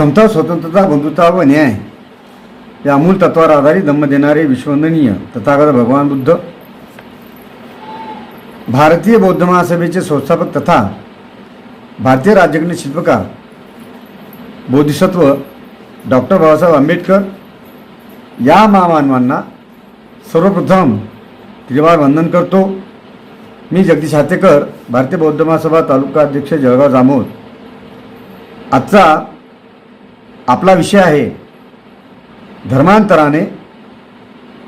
समता स्वतंत्रता बंधुता व न्याय या अमूल तत्वावर आधारित धम्म देणारे विश्ववंदनीय तथागत भगवान बुद्ध भारतीय बौद्ध महासभेचे संस्थापक तथा भारतीय राज्यघटने शिल्पकार बोधिसत्व डॉक्टर बाबासाहेब आंबेडकर या महामानवांना सर्वप्रथम त्रिवार वंदन करतो. मी जगदीश हातेकर भारतीय बौद्ध महासभा तालुका अध्यक्ष जळगाव जामोद. आजचा आपला विषय आहे धर्मांतराने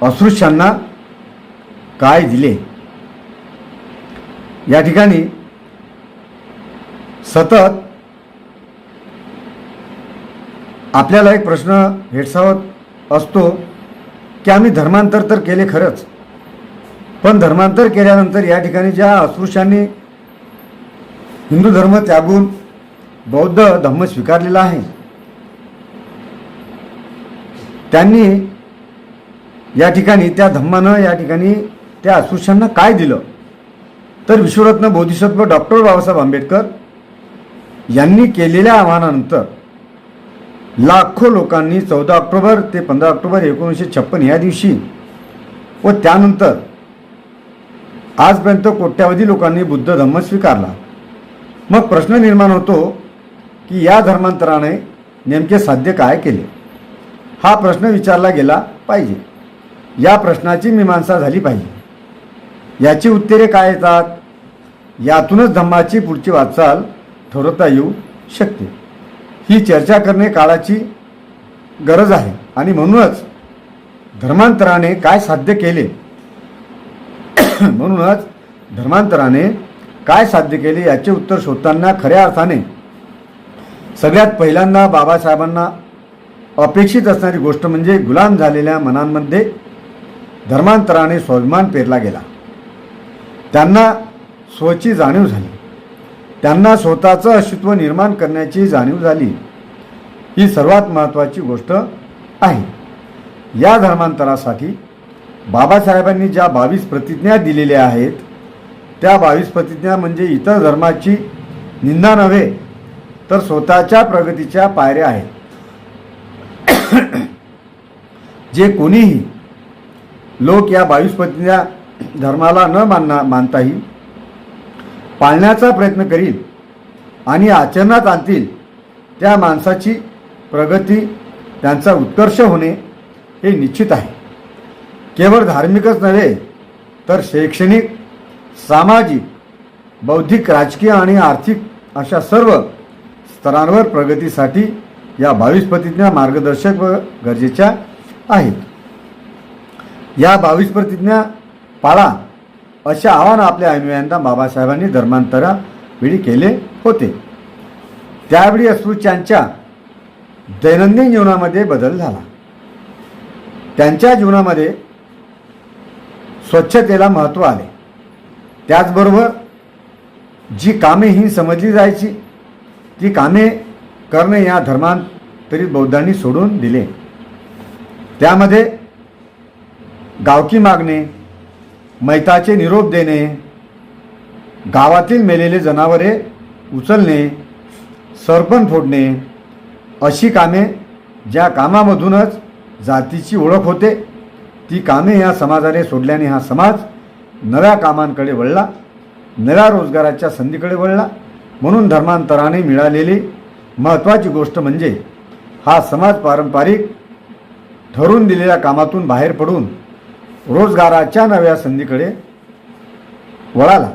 अस्पृश्यांना काय दिले? या ठिकाणी सतत आपल्याला एक प्रश्न भेडसावत असतो की आम्ही धर्मांतर तर केले खरंच पण धर्मांतर केल्यानंतर या ठिकाणी ज्या अस्पृश्यांनी हिंदू धर्म त्यागून बौद्ध धम्म स्वीकारलेला आहे त्यांनी या ठिकाणी त्या धम्मानं या ठिकाणी त्या अस्पृश्यांना काय दिलं? तर विश्वरत्न बोधिसत्व डॉक्टर बाबासाहेब आंबेडकर यांनी केलेल्या आव्हानानंतर लाखो लोकांनी चौदा ऑक्टोबर ते पंधरा ऑक्टोबर एकोणीसशे छप्पन या दिवशी व त्यानंतर आजपर्यंत कोट्यावधी लोकांनी बुद्ध धम्म स्वीकारला. मग प्रश्न निर्माण होतो की या धर्मांतराने नेमके साध्य काय केले? हा प्रश्न विचारला गेला पाहिजे. या प्रश्नाची मीमांसा झाली पाहिजे. याची उत्तरे काय येतात? यातूनच धम्माची पुढची वाटचाल ठरवता येऊ शकते. ही चर्चा करणे काळाची गरज आहे. आणि म्हणूनच धर्मांतराने काय साध्य केले? म्हणूनच धर्मांतराने काय साध्य केले याचे उत्तर शोधताना खऱ्या अर्थाने सगळ्यात पहिल्यांदा बाबासाहेबांना अपेक्षित असणारी गोष्ट म्हणजे गुलाम झालेल्या मनांमध्ये धर्मांतराने स्वाभिमान पेरला गेला. त्यांना स्वची जाणीव झाली. त्यांना स्वतःचं अस्तित्व निर्माण करण्याची जाणीव झाली ही सर्वात महत्त्वाची गोष्ट आहे. या धर्मांतरासाठी बाबासाहेबांनी ज्या बावीस प्रतिज्ञा दिलेल्या आहेत त्या बावीस प्रतिज्ञा म्हणजे इतर धर्माची निंदा नव्हे तर स्वतःच्या प्रगतीच्या पायऱ्या आहेत. जे कोणीही लोक या बावीस धर्माला न मानना मानताही पाळण्याचा प्रयत्न करील आणि आचरणात आणतील त्या माणसाची प्रगती त्यांचा उत्कर्ष होणे हे निश्चित आहे. केवळ धार्मिकच नव्हे तर शैक्षणिक सामाजिक बौद्धिक राजकीय आणि आर्थिक अशा सर्व स्तरांवर प्रगतीसाठी या बावीस मार्गदर्शक व गरजेच्या आहेत. या बावीस प्रतिज्ञा पाळा असे आवाहन आपल्या अनुयायांना बाबासाहेबांनी धर्मांतरावेळी केले होते. त्यावेळी अस्पृश्यांच्या दैनंदिन जीवनामध्ये बदल झाला. त्यांच्या जीवनामध्ये स्वच्छतेला महत्त्व आले. त्याचबरोबर जी कामे ही समजली जायची ती कामे करणे या धर्मांतरित बौद्धांनी सोडून दिले. त्यामध्ये गावकी मागणे मैताचे निरोप देणे गावातील मेलेले जनावरे उचलणे सरपण फोडणे अशी कामे ज्या कामामधूनच जातीची ओळख होते ती कामे या समाजाने सोडल्याने हा समाज नव्या कामांकडे वळला नव्या रोजगाराच्या संधीकडे वळला. म्हणून धर्मांतराने मिळालेली महत्त्वाची गोष्ट म्हणजे हा समाज पारंपरिक ठरून दिलेल्या कामातून बाहेर पडून रोजगाराच्या नव्या संधीकडे वळाला.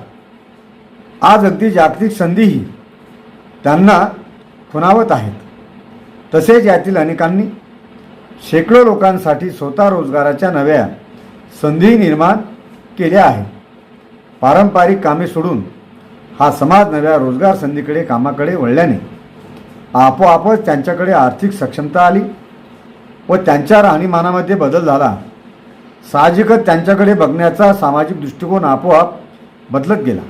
आज अगदी जागतिक संधीही त्यांना खुणावत आहेत. तसेच यातील अनेकांनी शेकडो लोकांसाठी स्वतः रोजगाराच्या नव्या संधी निर्माण केल्या आहेत. पारंपरिक कामे सोडून हा समाज नव्या रोजगार संधीकडे कामाकडे वळल्याने आपोआपच त्यांच्याकडे आर्थिक सक्षमता आली. व त्यांच्या राहणीमानामध्ये बदल झाला. साहजिकच त्यांच्याकडे बघण्याचा सामाजिक दृष्टिकोन आपोआप बदलत गेला.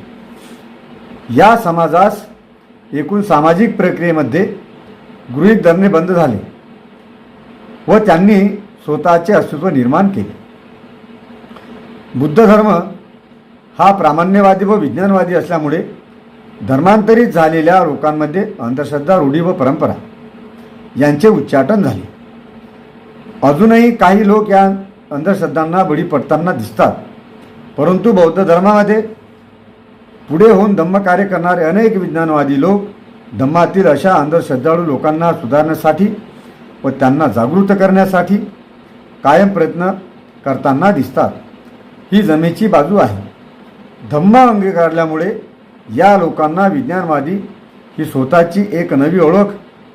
या समाजास एकूण सामाजिक प्रक्रियेमध्ये गृहीत धरणे बंद झाले व त्यांनी स्वतःचे अस्तित्व निर्माण केले. बुद्ध धर्म हा प्रामाण्यवादी व विज्ञानवादी असल्यामुळे धर्मांतरित झालेल्या लोकांमध्ये अंधश्रद्धा रूढी व परंपरा यांचे उच्चाटन झाले. अजूनही काही लोक या अंधश्रद्धांना बळी पडताना दिसतात. परंतु बौद्ध धर्मामध्ये पुढे होऊन धम्मकार्य करणारे अनेक विज्ञानवादी लोक धम्मातील अशा अंधश्रद्धाळू लोकांना सुधारण्यासाठी व त्यांना जागृत करण्यासाठी कायम प्रयत्न करताना दिसतात. ही जमेची बाजू आहे. धम्म अंगीकारल्यामुळे या लोकांना विज्ञानवादी ही स्वतःची एक नवी ओळख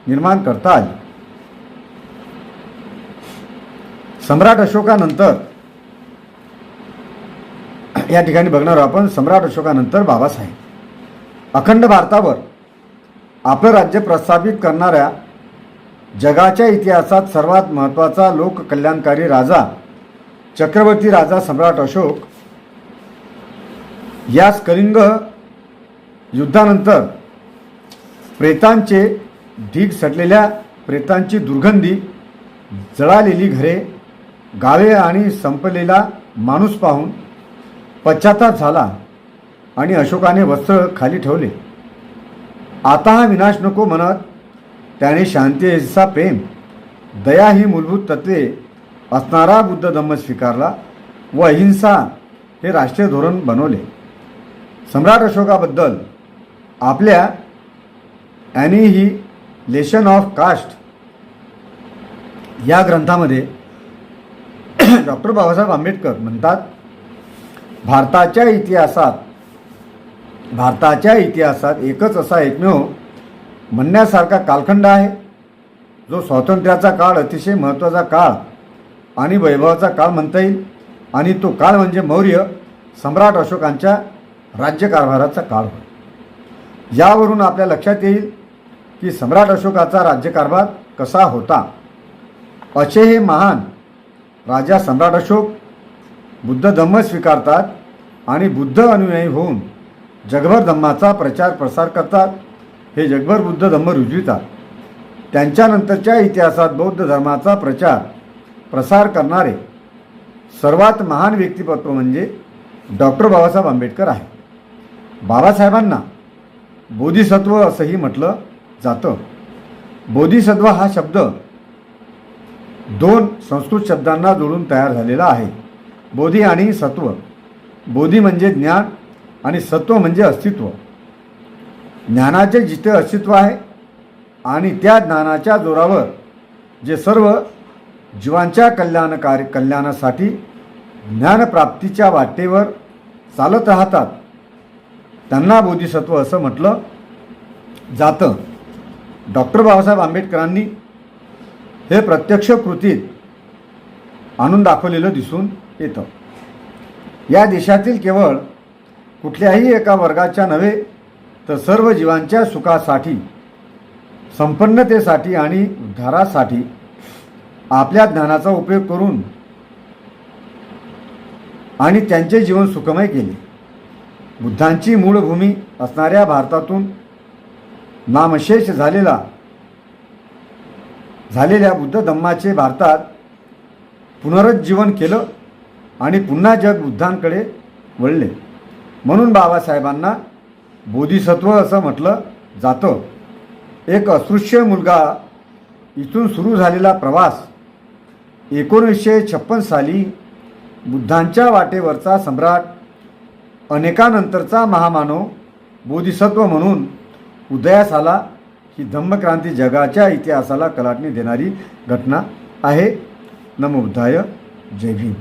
निर्माण करता आली. सम्राट अशोकानंतर या ठिकाणी बघणार आहोत आपण सम्राट अशोकानंतर बाबासाहेब. अखंड भारतावर आपलं राज्य प्रस्थापित करणाऱ्या जगाच्या इतिहासात सर्वात महत्त्वाचा लोककल्याणकारी राजा चक्रवर्ती राजा सम्राट अशोक यास कलिंग युद्धानंतर प्रेतांचे ढीग सटलेल्या प्रेतांची दुर्गंधी जळालेली घरे गावे आणि संपलेला माणूस पाहून पश्चाताप झाला आणि अशोकाने वस्त्र खाली ठेवले. आता हा विनाश नको म्हणत त्याने शांती प्रेम दया ही मूलभूत तत्वे असणारा बुद्ध धम्म स्वीकारला व अहिंसा हे राष्ट्रीय धोरण बनवले. सम्राट अशोकाबद्दल आपल्या annihilation of caste या ग्रंथामध्ये डॉक्टर बाबासाहेब आंबेडकर म्हणतात भारताच्या इतिहासात भारताच्या इतिहासात एकच असा एकमेव म्हणण्यासारखा कालखंड आहे जो स्वातंत्र्याचा काळ अतिशय महत्त्वाचा काळ आणि वैभवाचा काळ म्हणता येईल आणि तो काळ म्हणजे मौर्य सम्राट अशोकांच्या राज्यकारभाराचा काळ होय. यावरून आपल्या लक्षात येईल की सम्राट अशोकाचा राज्यकारभार कसा होता. असे हे महान राजा सम्राट अशोक बुद्ध धम्म स्वीकारतात आणि बुद्ध अनुयायी होऊन जगभर धम्माचा प्रचार प्रसार करतात. हे जगभर बुद्ध धम्म रुजवितात. त्यांच्यानंतरच्या इतिहासात बौद्ध धर्माचा प्रचार प्रसार करणारे सर्वात महान व्यक्तिमत्व म्हणजे डॉक्टर बाबासाहेब आंबेडकर आहे. बाबासाहेबांना बोधिसत्व असंही म्हटलं जातं. बोधिसत्व हा शब्द दोन संस्कृत शब्दांना जोडून तयार झालेला आहे. बोधी आणि सत्व. बोधी म्हणजे ज्ञान आणि सत्व म्हणजे अस्तित्व. ज्ञानाचे जिथे अस्तित्व आहे आणि त्या ज्ञानाच्या जोरावर जे सर्व जीवांच्या कल्याणकारी कल्याणासाठी ज्ञानप्राप्तीच्या वाटेवर चालत राहतात. त्यांना बोधिसत्व असं म्हटलं जातं. डॉक्टर बाबासाहेब आंबेडकरांनी हे प्रत्यक्ष कृतीत आणून दाखवलेलं दिसून येतं. या देशातील केवळ कुठल्याही एका वर्गाच्या नव्हे तर सर्व जीवांच्या सुखासाठी संपन्नतेसाठी आणि उद्धारासाठी आपल्या ज्ञानाचा उपयोग करून आणि त्यांचे जीवन सुखमय केले. बुद्धांची मूळ भूमी असणाऱ्या भारतातून नामशेष झालेला झालेल्या बुद्ध धम्माचे भारतात पुनरुज्जीवन केलं आणि पुन्हा जग बुद्धांकडे वळले. म्हणून बाबासाहेबांना बोधिसत्व असं म्हटलं जातं. एक अस्पृश्य मुलगा इथून सुरू झालेला प्रवास एकोणीसशे छप्पन साली बुद्धांच्या वाटेवरचा सम्राट अनेकानंतरचा महामानव बोधिसत्व म्हणून उदयास आला. ही धम्मक्रांती जगाच्या इतिहासाला कलाटणी देणारी घटना आहे. नमोबुद्धाय जय भीम.